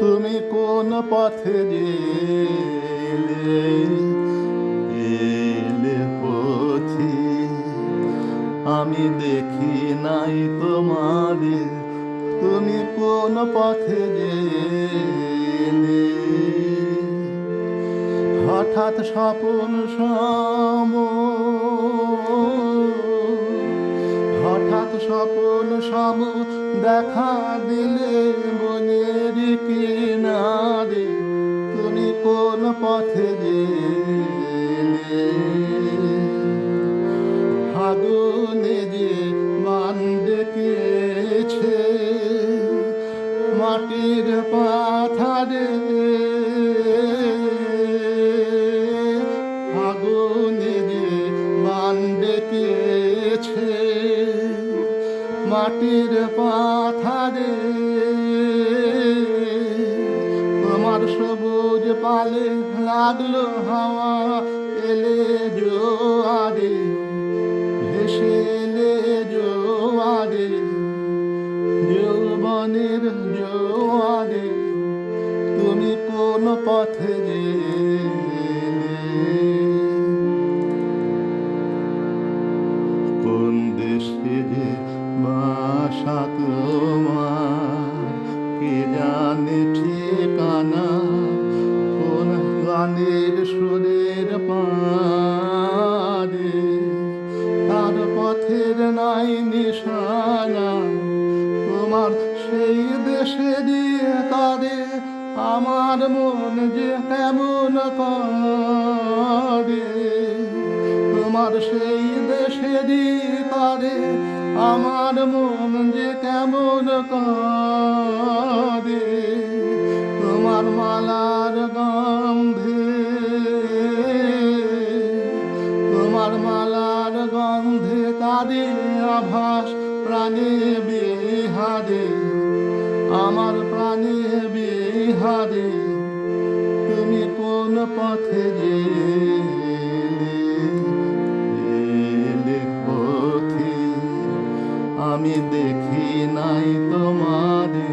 তুমি কোন পথে গেলে পথি? আমি দেখি নাই তোমাদের। তুমি কোন পথে গেলে? হঠাৎ স্বপন সম, হঠাৎ স্বপন সম দেখা দিলে পাথারে ফাগুনে যে মান ডেকেছে, মাটির পাথারে। তোমার সবুজ পালে লাগল হাওয়া, এলে জোয়ারে, ভেসে এলে জোয়ারে। যৌবনের জোয়ারে কোন দেশে যে বাসা তোমার, কে ঠিকানা? কোন গানের সুরের পারে তার পথের নাই নিশানা। তোমার সেই দেশে দিয়ে তারে আমার মন যে কেমন করে, তোমার সেই দেশে দিয়ে তারে আমার মন যে কেমন করে, তোমার মালার গন্ধে, তোমার মালার গন্ধে তাদের আভাস প্রাণে বিহারে, আমার প্রাণে বিহারে। তুমি কোন পথে গেলে পথে, আমি দেখি নাই তোমারে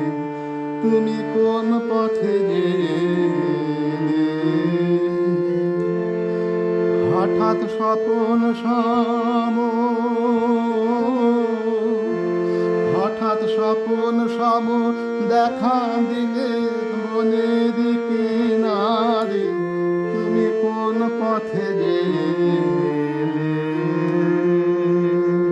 তুমি কোন পথে গেলে হঠাৎ স্বপন দেখা দিলে বনের কিনারে তুমি কোন পথে যে